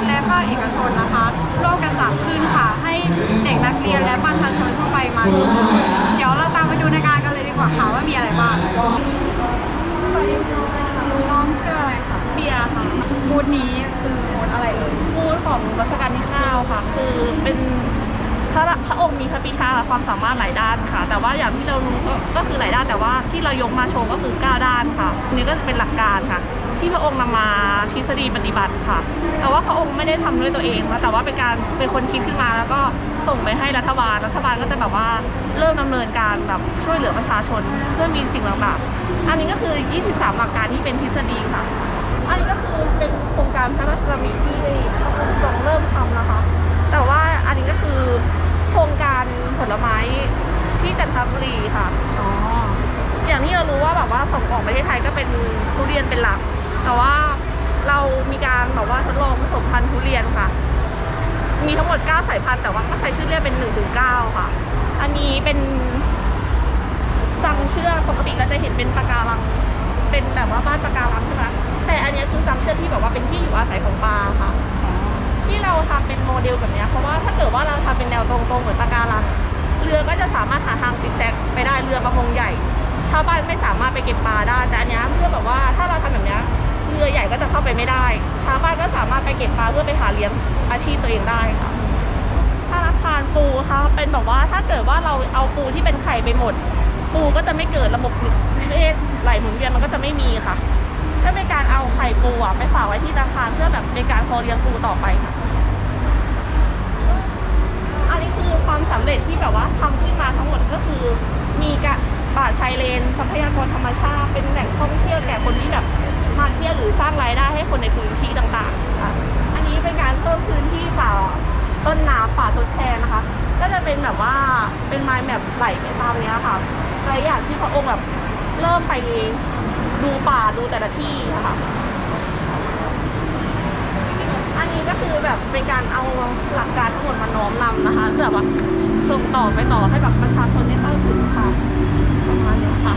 ฐและภาคเอกชนนะคะร่วมกันจัดขึ้นค่ะ ให้เด็กนักเรียนและประชาชนทั่วไปมาชมเดี๋ยวเราตามไปดูในงานกันเลยดีกว่าค่ะว่ามีอะไรบ้างสวัสดีค่ะน้องชื่ออะไรคะเบียร์ค่ะบูธนี้คือบูธอะไรเอ่ยพูดของรัชกาลที่9ค่ะ คือเป็นพระพระองค์มีพระปรีชาความสามารถหลายด้านค่ะ แต่ว่าอย่างที่เรารู้ก็ก็คือหลายด้านแต่ว่าที่เรายกมาโชว์ก็คือ 9 ด้านค่ะอันนี่ก็จะเป็นหลักการค่ะ ที่พระองค์นำมาทฤษฎีปฏิบัติค่ะ แต่ว่าพระองค์ไม่ได้ทำด้วยตัวเองนะแต่ว่าเป็นการเป็นคนคิดขึ้นมาแล้วก็ส่งไปให้รัฐบาล รัฐบาลก็จะแบบว่าเริ่มดำเนินการแบบช่วยเหลือประชาชนเพื่อมีสิ่งต่างๆ อันนี้ก็คือ 23 หลักการที่เป็นทฤษฎีค่ะ อันนี้ก็คือเป็นโครงการพระราชดำริที่พระองค์ทรงเริ่มทำนะคะ แต่ว่าอันนี้ก็คือโครงการผลไม้ที่จันทบุรีค่ะ อ๋อ อย่างที่เรารู้ว่าแบบว่าส่งออกประเทศไทยก็เป็นทุเรียนเป็นหลัก แต่ว่าเรามีการแบบว่าทดลองผสมพันธุ์ทุเรียนค่ะ มีทั้งหมด 9 สายพันธุ์แต่ว่าก็ใช้ชื่อเรียกเป็น1ถึง9ค่ะ อันนี้เป็นสังเชื่อปกติเราจะเห็นเป็นปะการัง เป็นแบบว่าบ้านปะการังใช่ไหมแต่อันนี้คือสังเชื่อที่แบบว่าเป็นที่อยู่อาศัยของปลาค่ะ ที่เราทำเป็นโมเดลแบบนี้เพราะว่าถ้าเกิดว่าเราทำเป็นแนวตรงๆเหมือนปะการัง เรือก็จะสามารถหาทางซิกแซกไปได้เรือประมงใหญ่ ชาวบ้านไม่สามารถไปเก็บปลาได้ แต่อันนี้เพื่อแบบว่า เก็บปลาเพื่อไปหาเลี้ยงอาชีพตัวเองได้ค่ะธนาคารปูค่ะเป็นแบบว่าถ้าเกิดว่าเราเอาปูที่เป็นไข่ไปหมด ปูก็จะไม่เกิดระบบนิเวศไหลหมุนเวียนมันก็จะไม่มีค่ะใช้เป็นการเอาไข่ปูอะไปฝากไว้ที่ธนาคารเพื่อแบบในการพอเลี้ยงปูต่อไปค่ะอันนี้คือความสำเร็จที่แบบว่าทำขึ้นมาทั้งหมดก็คือมีกะป่าชายเลน ทรัพยากรธรรมชาติเป็นแหล่งท่องเที่ยวแก่คนที่แบบ เที่ยวหรือสร้างรายได้ให้คนในพื้นที่ต่างๆค่ะอันนี้เป็นการเพิ่มพื้นที่ป่าต้นน้ำป่าทดแทนนะคะ ก็จะเป็นแบบว่าเป็นไม้แบบไหลไปตามเนี้ยค่ะหลายอย่างที่พระองค์แบบเริ่มไปดูป่าดูแต่ละที่อะค่ะอันนี้ก็คือแบบเป็นการเอาหลักการทั้งหมดมาน้อมนำนะคะเพื่อแบบว่าส่งต่อไปต่อให้แบบประชาชนได้เข้าถึงค่ะประมาณนี้ค่ะ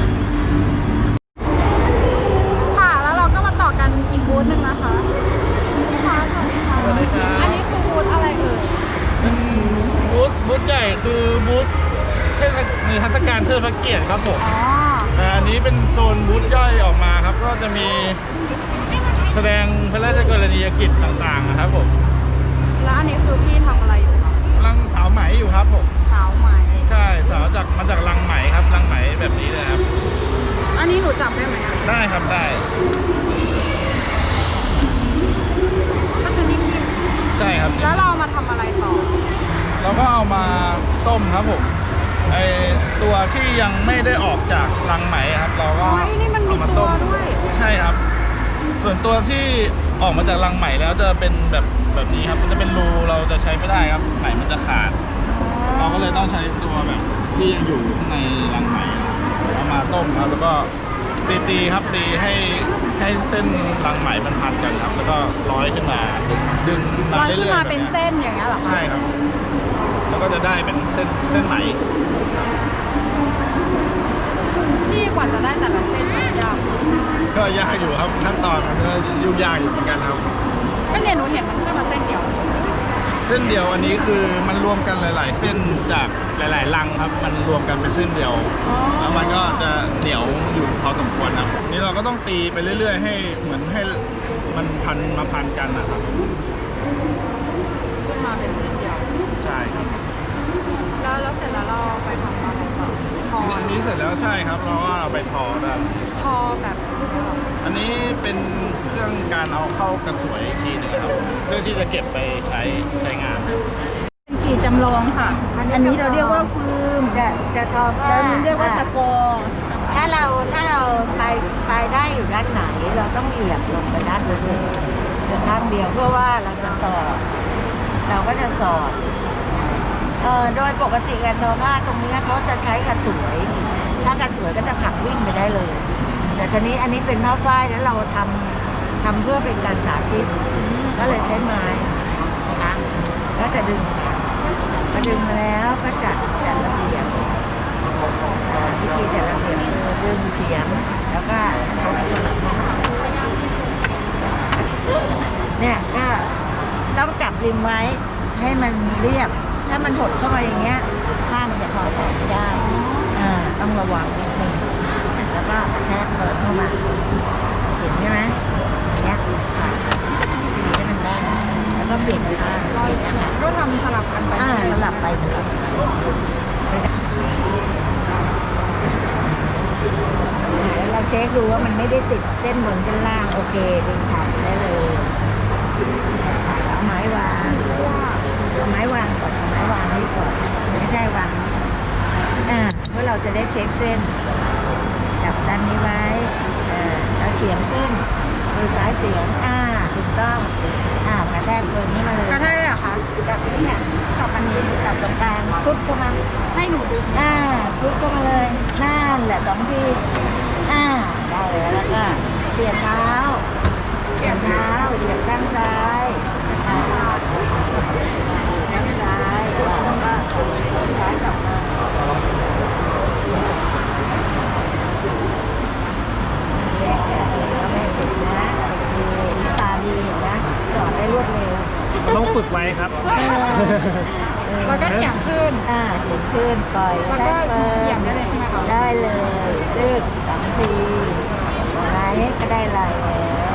ค่ะ แล้วเราก็มาต่อกันอีกบูธหนึ่งนะคะพี่ฟ้าสวัสดีค่ะ สวัสดีครับ อันนี้คือบูธอะไรเอ่ย เป็นบูธบูธใหญ่คือบูธเทศนิทรรศการ เทิดพระเกียรติครับผมอ๋อแต่อันนี้เป็นโซนบูธย่อยออกมาครับ ก็จะมีแสดงพระราชกรณียกิจต่างๆนะครับผม แล้วอันนี้คือพี่ทำอะไรอยู่คะกำลังสาวไหมอยู่ครับผมสาวไหม ใช่สาวจากมาจากลังไหมครับลังไหมแบบนี้เลยครับ อันนี้หนูจับได้ไหมอะ ได้ครับได้ ก็คือนิ่ม ใช่ครับ ๆแล้วเรามาทำอะไรต่อ เราก็เอามาต้มครับผมไอตัว ที่ยังไม่ได้ออกจากลังไหมครับ เราก็โอ้ยนี่มันมีเอามาตัวต้มด้วย ใช่ครับ ส่วนตัวที่ออกมาจากรังไหมแล้วจะเป็นแบบแบบนี้ครับ มันจะเป็นรูเราจะใช้ไม่ได้ครับไหมมันจะขาด เราก็เลยต้องใช้ตัวแบบที่ยังอยู่ข้างในรังไหมเอามาต้มครับ แล้วก็ตีตีๆครับตีให้ให้เส้นรังไหมมันพันกันครับ แล้วก็ร้อยขึ้นมาดึงร้อยขึ้นรื่มาๆเป็นแบบเส้นอย่างเงี้ยเหรอคะใช่ครับ แล้วก็จะได้เป็นเส้นเส้นไหมพี่ กว่าจะได้แต่ละเส้นมันยากก็ยากอยู่ครับขั้นตอนมันก็ยุ่งยากอยู่เหมือนกันครับ ก็เนี่ยหนูเห็นมันขึ้นมาเส้นเดียว เส้นเดียวอันนี้คือมันรวมกันหลาย ๆ เส้นจากหลายๆลังครับ มันรวมกันเป็นเส้นเดียวอ๋อแล้วมันก็จะเหนียวอยู่พอสมควรครับนี่เราก็ต้องตีไปเรื่อย ๆ ให้เหมือนให้มันพันมาพันกันนะครับขึ้นมาเป็นเส้นเดียว ใช่ครับ แล้วแล้วเสร็จแล้วเราไปทำ อะไรต่อทออันนี้เสร็จแล้วใช่ครับเราก็เอาไปทอได้ทอแบบนี้เหรออันนี้เป็นเครื่องการเอาเข้ากระสวยอีกทีหนึงครับเพื่อที่จะเก็บไปใช้ใช้งาน เป็นกี่จำลองค่ะ อันนี้เราเรียกว่าฟืมจะจะทอผ้าแล้วเรียกว่าตะกอถ้าเราถ้าเราไปไปได้อยู่ด้านไหน เราต้องเหยียบลงไปด้านนู้นเลยเพียงข้างเดียวเพื่อว่าเราจะสอดเราก็จะสอด โดยปกติการทอผ้าตรงนี้เขาจะใช้กระสวย ถ้ากระสวยก็จะผักวิ่งไปได้เลย แต่ทีนี้อันนี้เป็นผ้าฝ้ายแล้วเราทำทำเพื่อเป็นการสาธิต ก็เลยใช้ไม้นะคะก็จะดึงมาดึงแล้วก็จัดจัดระเบียบวิธีจัดระเบียบคือดึงเสียงแล้วก็เอนเนี่ยก็ต้องกลับริมไว้ให้มันเรียบ ถ้ามันหดเข้ามาอย่างเงี้ยผ้ามันจะทอต่อไม่ได้อ่าต้องระวังนิดนึงแล้วก็กระแทกเปิดเข้ามา เห็นใช่ไหมอย่างเงี้ยค่ะทีให้มันแน่นแล้วก็เปลี่ยนข้างอย่างเงี้ยค่ะก็ทำสลับกันไปอ่าสลับไปสลับมาแล้วเราเช็คดูว่ามันไม่ได้ติดเส้นบนเส้นล่าง โอเคดึงผ่านได้เลยผ่านเอาไม้วาง เอาไม้วางก่อนเอาไม้วางนี่ก่อนไม่ใช่วางนี่อ่าเพื่อเราจะได้เช็คเส้น จับด้านนี้ไว้เออแล้วเฉียงขึ้นมือซ้ายเสียงอ่าถูกต้องอ่ากระแทกเฟิร์นนี้มาเลยกระแทกเลยเหรอคะจับนี่ค่ะจับอันนี้จับตรงกลางฟุบเข้ามาให้หนูดึงอ่าฟุบเข้ามาเลยนั่นแหละสองทีอ่าได้แล้วแล้วก็เปลี่ยนเท้าเปลี่ยนเท้าเหยียบข้างซ้ายอ่า ซ้ายอ่าแล้วก็กลับซ้ายกลับมาเช็คเออว่าไม่ผิดนะโอตาดีเห็นนะสอนได้รวดเร็วต้องฝึกไว้ครับ แล้วก็เฉียงขึ้น อ่าเฉียงขึ้นปล่อยแล้วก็ได้เหยียบได้เลยใช่ไหมคะได้เลยจึ๊ดสองทีไลท์ก็ได้ลายแล้ว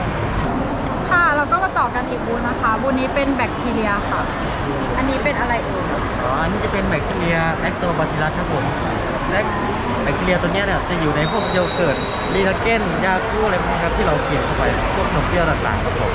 ค่ะแล้ว อกันอีกบูธนะคะบูธนี้เป็นแบคทีเรียค่ะ อันนี้เป็นอะไรเอ่ยอ๋ออันนี้จะเป็นแบคทีเรียแลคโตบาซิลัสครับผมและแบคทีเรียตัวเนี้ยเนี่ยจะอยู่ในพวกโยเกิร์ตลีทาเก้นยาคูอะไรพวกนี้ครับที่เรากินเข้าไปพวกขนมเปรี้ยวต่างๆครับผม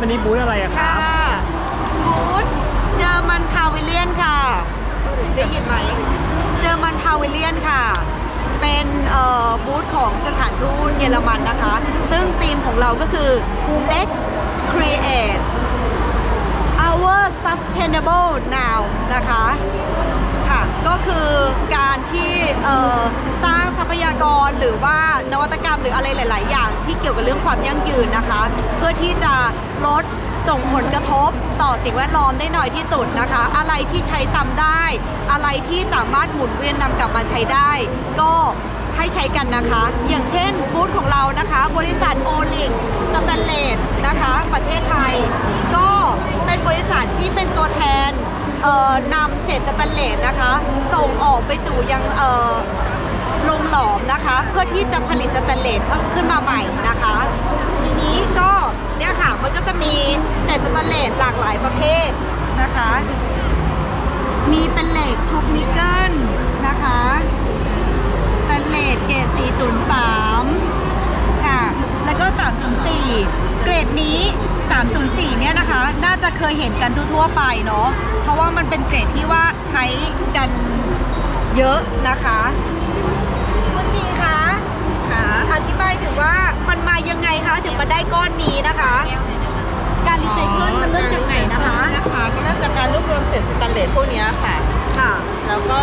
อันนี้บูธอะไรอะครับบูธเจอมันพาวิเลียนค่ะ ได้ยินไหม เจอมันพาวิเลียนค่ะ เป็นบูธของสถานทูตเยอรมันนะคะ ซึ่งธีมของเราก็คือ let's create our sustainable now นะคะ ก็คือการที่สร้างทรัพยากรหรือว่านวัตกรรมหรืออะไรหลาย ๆ อย่าง ที่เกี่ยวกับเรื่องความยั่งยืนนะคะ เพื่อที่จะลดส่งผลกระทบต่อสิ่งแวดล้อมได้น้อยที่สุดนะคะ อะไรที่ใช้ซ้ำได้ อะไรที่สามารถหมุนเวียนนำกลับมาใช้ได้ ก็ให้ใช้กันนะคะ อย่างเช่นบูธของเรานะคะ บริษัทโอลิงสแตนเลสนะคะ ประเทศไทย ก็เป็นบริษัทที่เป็นตัว นำเศษสแตนเลสนะคะ ส่งออกไปสู่ยังเอ่อลงหลอมนะคะ เพื่อที่จะผลิตสแตนเลสเพิ่มขึ้นมาใหม่นะคะ ทีนี้ก็เนี่ยค่ะมันก็จะมีเศษสแตนเลสหลากหลายประเภทนะคะ มีเป็นเหล็กชุบนิกเกิลนะคะสแตนเลสเกรด403 ค่ะ แล้วก็ 304 เกรดนี้ 304 นี่ยนะคะน่าจะเคยเห็นกันทั่วๆไปเนาะเพราะว่ามันเป็นเกรดที่ว่าใช้กันเยอะนะคะคุณจีคะค่ะอธิบายถึงว่ามันมายังไงคะถึงมาได้ก้อนนี้นะคะ การรีไซเคิลมันเริ่มจากไหนนะคะนะคะก็เริ่มจากการรวบรวมเศษสแตนเลสพวกเนี้ยค่ะค่ะ แล้วก็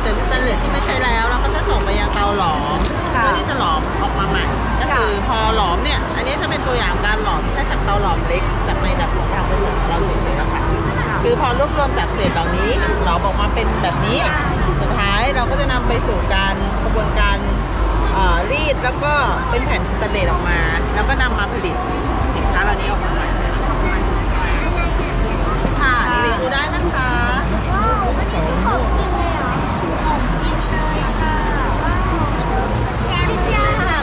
เศษสแตนเลสที่ไม่ใช้แล้วเราก็จะส่งไปยังเตาหลอมค่ะเพื่อที่จะหลอมออกมาใหม่ก็คือพอหลอมเนี่ยอันนี้จะเป็นตัวอย่างการหลอมแค่จากเตาหลอมเล็กจากใน ค่ะคือพอรวบรวมจากเศษเหล่านี้หลอมออกมาเป็นแบบนี้ สุดท้ายเราก็จะนำไปสู่การกระบวนการเอ่อรีดแล้วก็เป็นแผ่นสแตนเลสออกมา แล้วก็นำมาผลิตสินค้าเหล่านี้ออกมาใหม่ค่ะรีวิวดูได้นะคะค่ะล็อกแล้วไม่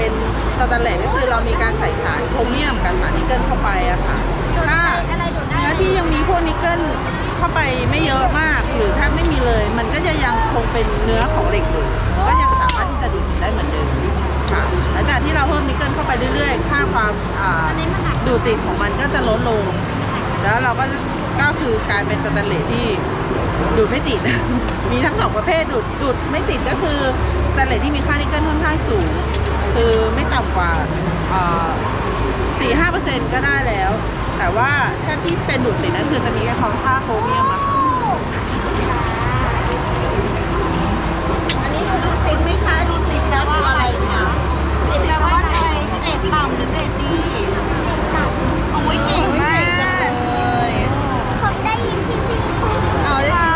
เป็นสแตนเลสก็คือเรามีการใส่สารโครเมียมกับสารนิกเกิลเข้าไปอะค่ะถ้าเนื้อที่ยังมีพวกนิกเกิลเข้าไปไม่เยอะมากหรือแทบไม่มีเลย มันก็จะยังคงเป็นเนื้อของเหล็กอยู่ก็ยังสามารถที่จะดูดได้เหมือนเดิมค่ะหลังจากที่เราเพิ่มนิกเกิลเข้าไปเรื่อยๆ ค่าความดูดติดของมันก็จะลดลง แล้วเราก็ก็คือกลายเป็นสแตนเลสที่ดูดไม่ติด มีทั้งสองประเภทดูดดูดไม่ติดก็คือสแตนเลสที่มีค่านิกเกิลค่อนข้างสูง คือไม่ต่ำกว่าสี่ห้าเปอร์เซ็นต์ก็ได้แล้ว แต่ว่าถ้าที่เป็นดูดติดนั้นคือจะมีแค่ของค่าโครเมียมออันนี้คือดูดติดไหมคะดูดติดแล้วตัวอะไรเนี่ยติดแปลว่าอะไรเกรดต่ำหรือเกรดดีโอ้ยเก่งมากเลยผมได้ยินพี่พี่พูดเอาได้